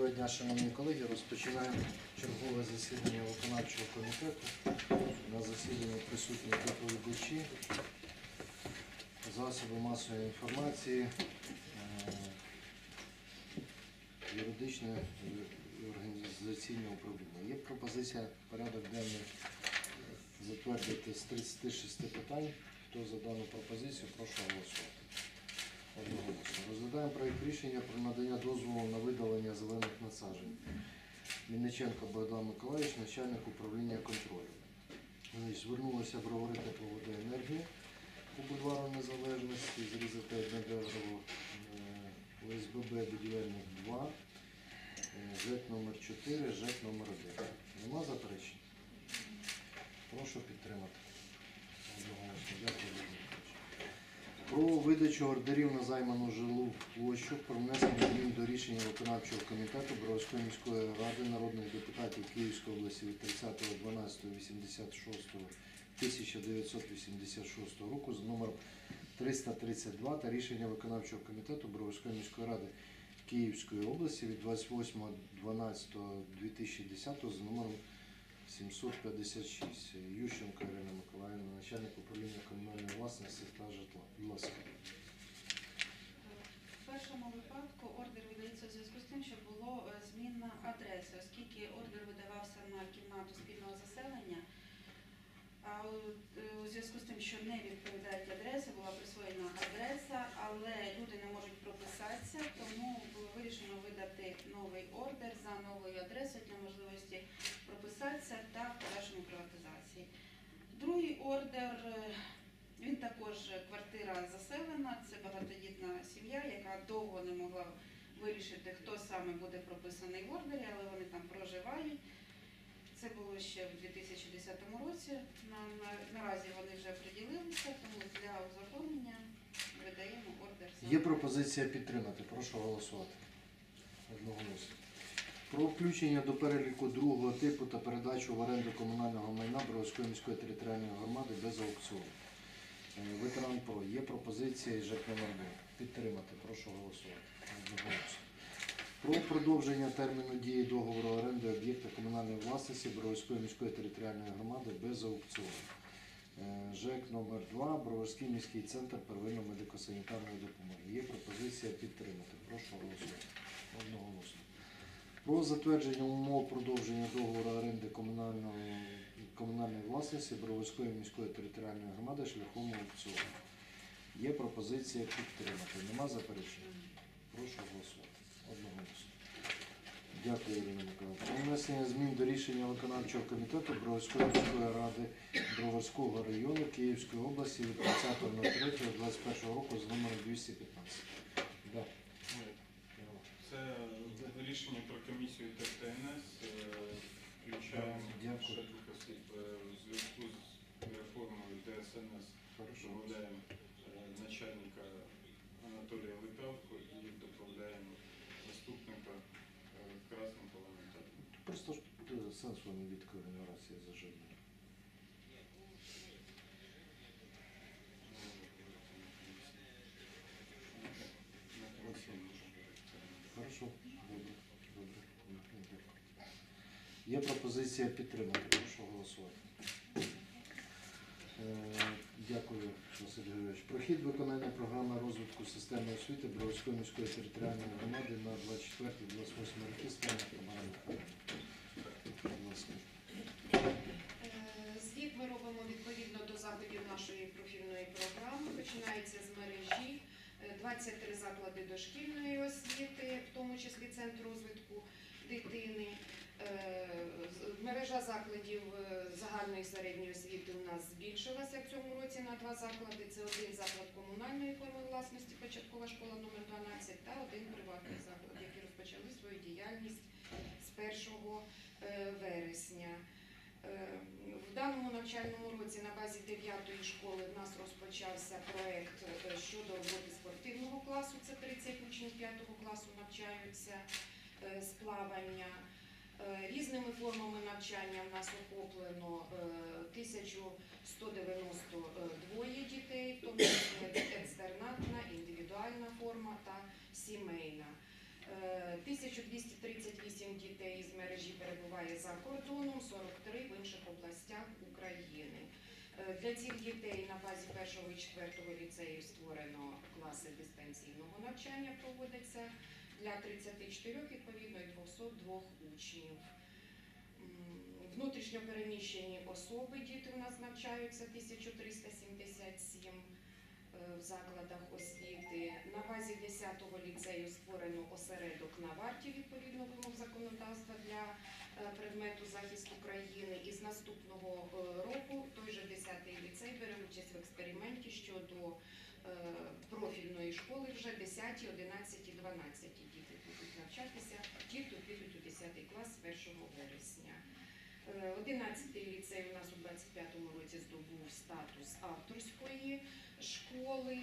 Доброго дня, шановні колеги. Розпочинаємо чергове засідання виконавчого комітету. На засіданні присутні доповідачі, засоби масової інформації, е, юридичне і організаційне управління. Є пропозиція порядок денний затвердити з 36 питань. Хто за дану пропозицію, прошу голосувати. Розглядаємо проєкт рішення про надання дозволу на видалення зелених насаджень. Мінниченко Богдан Миколаївич, начальник управління контролю. Значить, Звернулося броварити по водоенергії по бульвару Незалежності, зрізати одне дерево е, ОСББ будівельник 2, е, ЖЕК номер 4, ЖЕК номер 1. Нема заперечень? Прошу підтримати. Дякую. Про видачу ордерів на займану жилу площу, про внесення змін до рішення виконавчого комітету Броварської міської ради народних депутатів Київської області від 30.12.86 1986 року з номером 332 та рішення виконавчого комітету Броварської міської ради Київської області від 28.12.2010 з номером 756. Ющенко Ірина Миколаївна, начальник управління комунальної власності та житла. Будь ласка. В першому випадку ордер видається в зв'язку з тим, що було е, зміна адреси, оскільки ордер видавався на кімнату спільного заселення. А е, у зв'язку з тим, що не відповідають адреси, була присвоєна адреса, але люди не можуть прописатися, тому було вирішено видати новий ордер за новою адресою для можливості прописатися та подальшому приватизації. Другий ордер, е, він також е, квартира заселена, це багатодітна сім'я, яка довго не могла вирішити, хто саме буде прописаний в ордері, але вони там проживають. Це було ще в 2010 році. На, наразі вони вже приділилися, тому для узаконення видаємо ордер. Є пропозиція підтримати. Прошу голосувати. Одноголосно. Про включення до переліку другого типу та передачу в оренду комунального майна Бровської міської територіальної громади без аукціону. Е, Ветеран ПРО. Є пропозиція і 2. Підтримати. Прошу голосувати. Про продовження терміну дії договору оренди об'єкта комунальної власності Броварської міської територіальної громади без аукціону. Е, ЖЕК номер 2 Броварський міський центр первинної медико-санітарної допомоги. Є пропозиція підтримати. Прошу голосувати. Одноголосно. Про затвердження умов продовження договору оренди комунальної власності Броварської міської територіальної громади шляхом аукціону. Є пропозиція підтримати. Нема заперечень? Прошу голосувати. Одноголосно. Дякую, Ірина Миколаївна. Про внесення змін до рішення виконавчого комітету Броварської міської ради Броварського району Київської області від 20.03.21 року з номером 215. Да. Це рішення комісію ТТНС. е, Включаємо двох осіб е, в зв'язку з реформою ДСНС. Додаємо е, начальника Анатолія Литавко і додаємо заступника Красного Паламентаря. Просто ж сенсу не на раз я Хорошо, Пропозиція підтримати. Прошу голосувати. Е, Дякую, Василь Григорович. Прохід виконання програми розвитку системи освіти Бровської міської територіальної громади на 24-28 роки спільно Тамара Будь ласка. Е, Звіт ми робимо відповідно до заходів нашої профільної програми. Починається з мережі Е, 23 заклади дошкільної освіти, в тому числі Центр розвитку дитини. Е, Мережа закладів е, загальної середньої освіти у нас збільшилася в цьому році на два заклади. Це один заклад комунальної форми власності, початкова школа номер 12 та один приватний заклад, які розпочали свою діяльність з 1 е, вересня. В даному навчальному році на базі 9 школи в нас розпочався проект е, щодо роботи спортивного класу. Це 30 учнів 5 класу навчаються з плавання. Е, різними формами навчання в нас охоплено е, 1192 дітей, в тому числі екстернатна, індивідуальна форма та сімейна. Е, 1238 дітей з мережі перебуває за кордоном, 43 в інших областях України. Для цих дітей на базі першого і четвертого ліцеїв створено класи дистанційного навчання, проводиться для 34 відповідно і 202 учнів. Внутрішньо переміщені особи діти у нас навчаються 1377 е, в закладах освіти. На базі 10-го ліцею створено осередок на варті відповідно вимог законодавства для е, предмету захисту країни. І з наступного е, року той же 10-й ліцей бере участь в експерименті щодо профільної школи вже 10, 11 і 12 діти будуть навчатися. Ті, хто підуть у 10 клас 1 вересня. Е, 11-й ліцей у нас у 25-му році здобув статус авторської школи.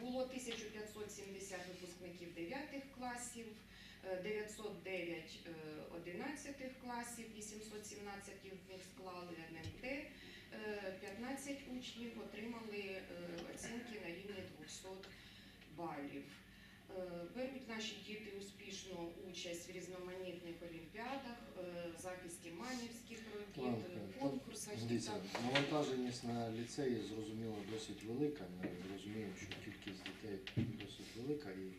Було 1570 випускників 9 класів, е, 909 е, 11 класів, 817 в них склали НМТ. Е, 15 учнів отримали е, оцінки на рівні 200 балів. Е, Беруть наші діти успішно участь в різноманітних олімпіадах, е, захисті манівських робіт, е, конкурсах. Дивіться, навантаженість на ліцеї зрозуміло досить велика. Ми розуміємо, що кількість дітей досить велика і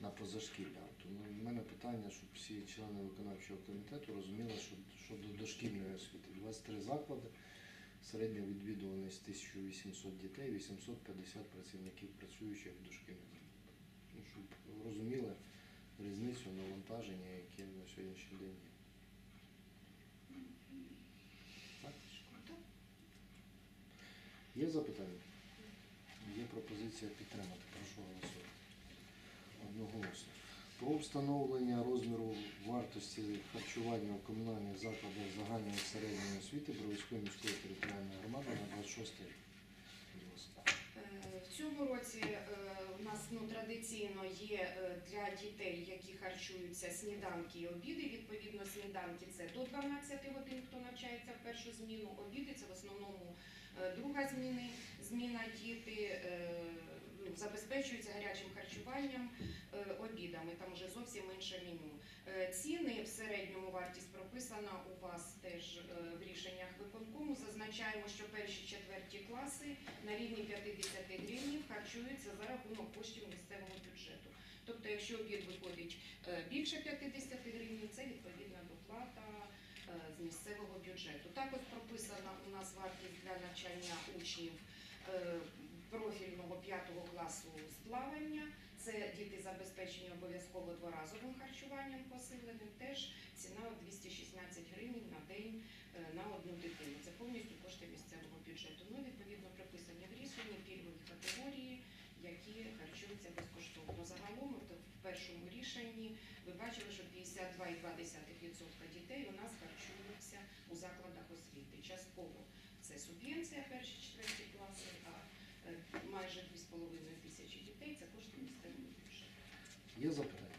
на позашкілля. Тому в мене питання, щоб всі члени виконавчого комітету розуміли, що щодо дошкільної освіти 23 заклади, середня відвідуваність 1800 дітей, 850 працівників працюючих в дошкільних. Ну, щоб розуміли різницю навантаження, яке на сьогоднішній день є. Так? Є запитання? Є пропозиція підтримати. Прошу голосувати. Одноголосно. Про встановлення розміру вартості харчування у комунальних закладах загальної середньої освіти Бровської міської територіальної громади на 26 рік. Е, В цьому році е, у нас ну, традиційно є е, для дітей, які харчуються сніданки і обіди. Відповідно, сніданки це до 12 годин, хто навчається в першу зміну. Обіди це в основному друга зміни. Зміна діти забезпечуються гарячим харчуванням е, обідами. Там вже зовсім інше меню. Е, Ціни в середньому вартість прописана у вас теж е, в рішеннях виконкому. Зазначаємо, що перші четверті класи на рівні 50 гривень харчуються за рахунок коштів місцевого бюджету. Тобто, якщо обід виходить більше 50 гривень, це відповідна доплата з місцевого бюджету. Також прописана у нас вартість для навчання учнів профільного 5 класу з плавання. Це діти забезпечені обов'язково дворазовим харчуванням посиленим. Теж ціна 216 гривень на день е, на одну дитину. Це повністю кошти місцевого бюджету. Ну, відповідно, прописані в рішенні пільгові категорії, які харчуються безкоштовно. Загалом, в першому рішенні ви бачили, що 52,2% дітей у нас харчуються у закладах освіти. Частково це субвенція перші четверті майже 2,5 тисячі дітей це кошти місцевого бюджету. Є запитання?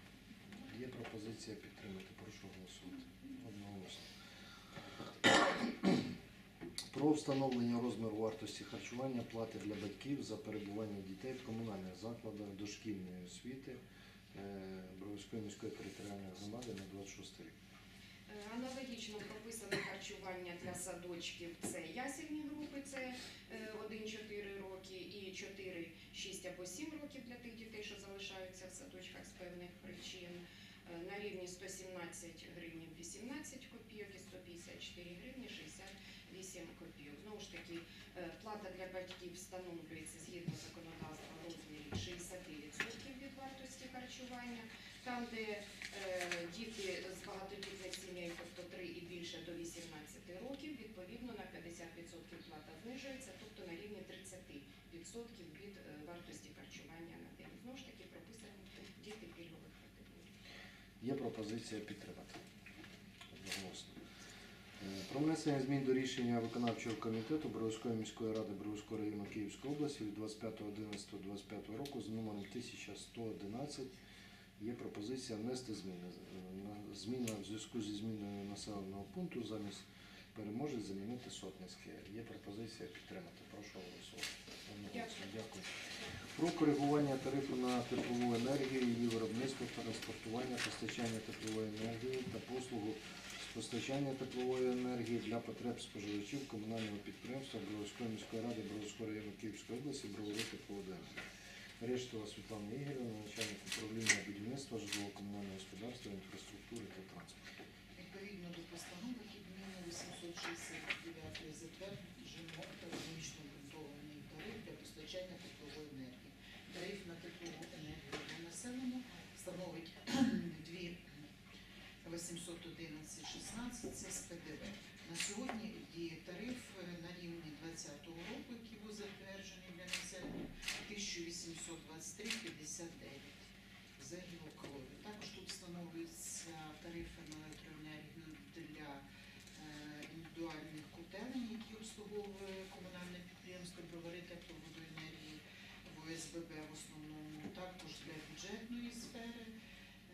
Є пропозиція підтримати. Прошу голосувати. Одноголосно. Про встановлення розміру вартості харчування плати для батьків за перебування дітей в комунальних закладах дошкільної освіти е, Бровської міської територіальної громади на 26 рік. Аналогічно прописане харчування для садочків. Це ясельні групи, це 1-4 роки і 4, 6 або 7 років для тих дітей, що залишаються в садочках з певних причин. Е, На рівні 117 гривень 18 копійок і 154 гривні 68 копійок. Знову ж таки, е, плата для батьків встановлюється згідно законодавства в розмірі 60% від вартості харчування. Там, де е, діти з багатодітних сімей, тобто 3 і більше до 18 років, відповідно на 50% плата знижується, тобто на рівні 30% від е, вартості харчування на день. Знову ж таки прописані діти пільгових категорій. Є пропозиція підтримати. Одноголосно. Е, Про внесення змін до рішення виконавчого комітету Бровської міської ради Бровського району Київської області від 25.11.25 року з номером 1111 є пропозиція внести зміни. Е, Зміна в зв'язку зі зміною населеного пункту замість переможець замінити сотницьке. Є пропозиція підтримати. Прошу голосувати. Про коригування тарифу на теплову енергію, її виробництво, транспортування, постачання теплової енергії та послугу з постачання теплової енергії для потреб споживачів комунального підприємства Броварської міської ради Броварського району Київської області Бровари тепловоденерго. Рештова Світлана Ігорівна, начальник управління будівництва, житлово-комунального господарства, інфраструктури та транспорту. Відповідно до постанови Кабміну 869 затверджено для постачання теплової енергії. Тариф на теплову енергію для населення становить 2 811,16, це з ПДВ. На сьогодні діє тариф е, на рівні 2020 року, який був затверджений для населення 1823,59 за гілокалорію. Також тут встановлюються тарифи на електроенергію для е, індивідуальних котелень, які обслуговує комунальне підприємство Бровари тепловодоенергії в ОСББ в основному, також для бюджетної сфери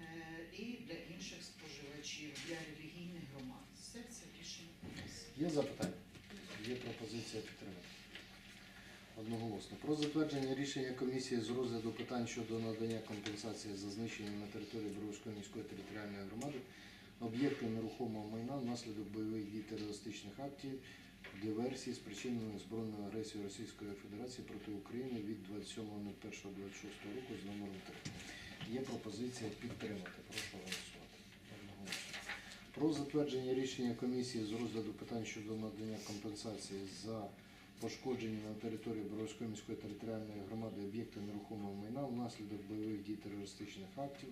е, і для інших споживачів, для релігійних громад. Все це рішення комісії. Є запитання? Є пропозиція підтримати. Одноголосно. Про затвердження рішення комісії з розгляду питань щодо надання компенсації за знищення на території Броварської міської територіальної громади об'єктів нерухомого майна внаслідок бойових дій терористичних актів, диверсії, спричиненої збройною агресією Російської Федерації проти України від 27.01.26 року з номером 3. Є пропозиція підтримати. Про затвердження рішення комісії з розгляду питань щодо надання компенсації за пошкоджені на території Боровської міської територіальної громади об'єкти нерухомого майна внаслідок бойових дій терористичних актів,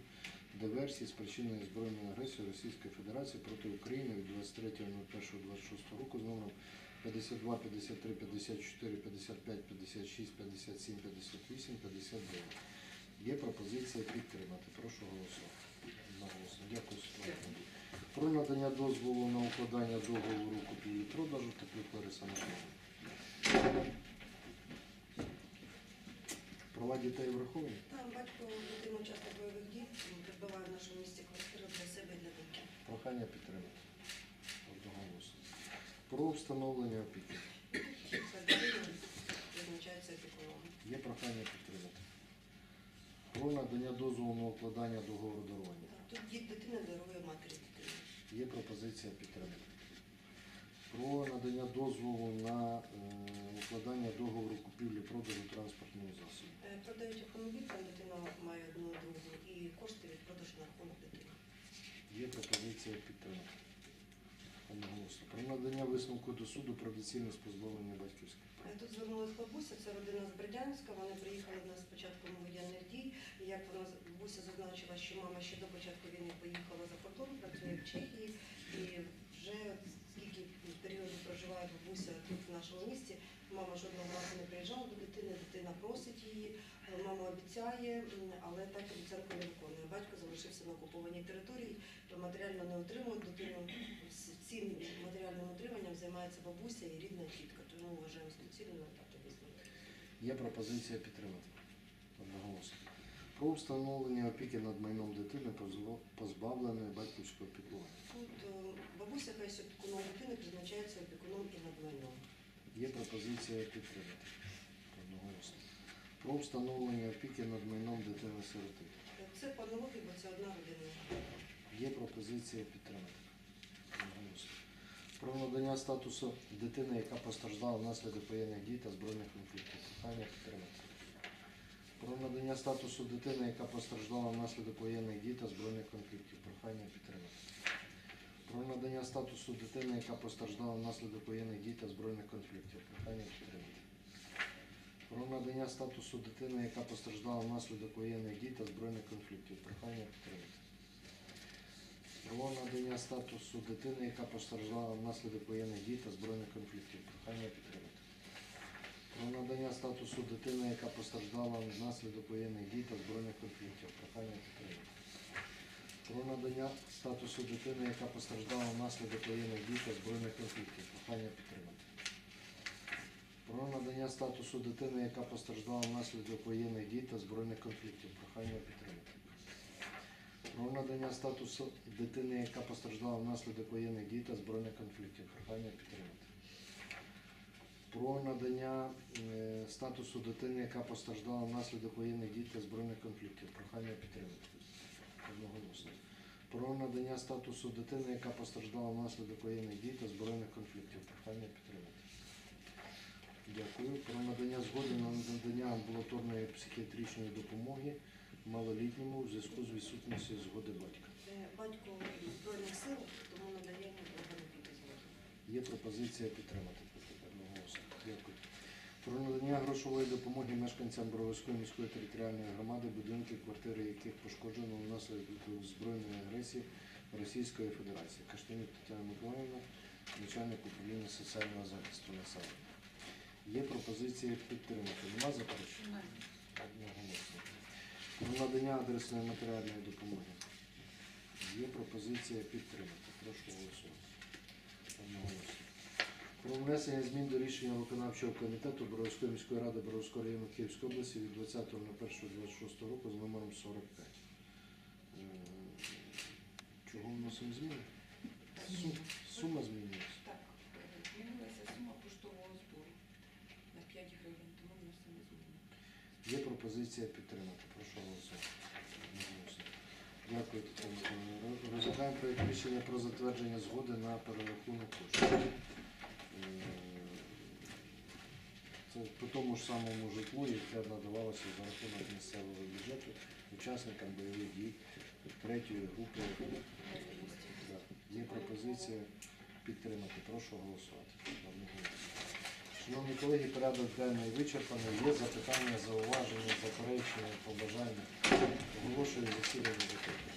диверсії, спричиненої збройною агресією Російської Федерації проти України від 23.01.26 року з номером 52, 53, 54, 55, 56, 57, 58, 59. Є пропозиція підтримати. Прошу голосувати. Дякую. Про надання дозволу на укладання договору купівлі-продажу Теплюк Лариса Миколаївна. Права дітей враховані? Там батько дитину часто бойових дій придбаває в нашому місті квартиру для себе і для доньки. Прохання підтримати. Одноголосно. Про встановлення опіки. Визначається опікуном. Є прохання підтримати. Про надання дозволу на укладання договору дарування. Тут дід дитини дарує матері. Є пропозиція підтримати. Про надання дозволу на е, укладання договору купівлі-продажу транспортного засобу. Е, Продають автомобіль, там дитина має одну другу і кошти від продажу на рахунок дитини. Є пропозиція підтримати. Одноголосно. Про надання висновку до суду про доцільність позбавлення батьківських прав. Тут звернулася бабуся, це родина з Бердянська. Вони приїхали до нас з початком воєнних дій. І Як вона бабуся зазначила, що мама ще до початку війни поїхала за кордон, працює в Чехії, і вже скільки періоду проживає бабуся тут в нашому місті. Мама жодного разу не приїжджала до дитини, дитина просить її, е, мама обіцяє, але так обіцянку не виконує. Батько залишився на окупованій території, то матеріально не отримує дитину. Цим матеріальним утриманням займається бабуся і рідна тітка, тому вважаємо з доцільним так висновити. Є пропозиція підтримати. Одноголосно. Про встановлення опіки над майном дитини позбав- позбавленої батьківського піклування. Тут е, бабуся якась опікуном дитини призначається опікуном і над майном. Є пропозиція підтримати. Одноголосно. Про встановлення опіки над майном дитини-сироти. Е, Це по аналогії, бо це одна родина. Є пропозиція підтримати. Одноголосно. Про надання статусу дитини, яка постраждала внаслідок воєнних дій та збройних конфліктів. Прохання підтримати. Про надання статусу дитини, яка постраждала внаслідок воєнних дій та збройних конфліктів. Прохання підтримати. Про надання статусу дитини, яка постраждала внаслідок воєнних дій та збройних конфліктів. Прохання підтримати. Про надання статусу дитини, яка постраждала внаслідок воєнних дій та збройних конфліктів. Прохання підтримати. Про надання статусу дитини, яка постраждала внаслідок воєнних дій та збройних конфліктів. Прохання підтримати. Про надання статусу дитини, яка постраждала внаслідок воєнних дій та збройних конфліктів. Прохання підтримати. Про надання статусу дитини, яка постраждала внаслідок воєнних дій та збройних конфліктів. Прохання підтримати. Про надання статусу дитини, яка постраждала внаслідок воєнних дій та збройних конфліктів. Прохання підтримати. Про надання статусу дитини, яка постраждала внаслідок воєнних дій та збройних конфліктів. Прохання підтримати. Про надання е, статусу дитини, яка постраждала внаслідок воєнних дій та збройних конфліктів. Прохання підтримати. Одноголосно. Про надання статусу дитини, яка постраждала внаслідок воєнних дій та збройних конфліктів. Прохання підтримати. Дякую. Про надання згоди на надання амбулаторної психіатричної допомоги малолітньому у зв'язку з відсутністю згоди батька. Е, Батько Збройних сил, тому надаємо органу. Є пропозиція підтримати одноголосно. Дякую. Про надання грошової допомоги мешканцям Броварської міської територіальної громади, будинки, квартири яких пошкоджено внаслідок збройної агресії Російської Федерації. Каштанюк Тетяна Миколаївна, начальник управління соціального захисту населення. Є пропозиція підтримати. Нема заперечень? Одноголосно. Про надання адресної матеріальної допомоги. Є пропозиція підтримати. Прошу голосувати. Одноголосно. Про внесення змін до рішення виконавчого комітету Боровської міської ради Боровського району Київської області від 20.01.26 року з номером 45. Е, Чого вносимо зміни? Сум- Сума змінюється. Так, змінилася сума поштового збору на 5 гривень, тому вносимо зміни. Є пропозиція підтримати. Прошу голосувати. Дякую, Тетяна. Розглядаємо проєкт рішення про затвердження згоди на перерахунок коштів. Це по тому ж самому житлу, яке надавалося за рахунок місцевого бюджету учасникам бойових дій третьої групи. Є пропозиція підтримати. Прошу голосувати. Шановні колеги, порядок денний вичерпаний. Є запитання, зауваження, заперечення, побажання. Оголошую засідання закритим.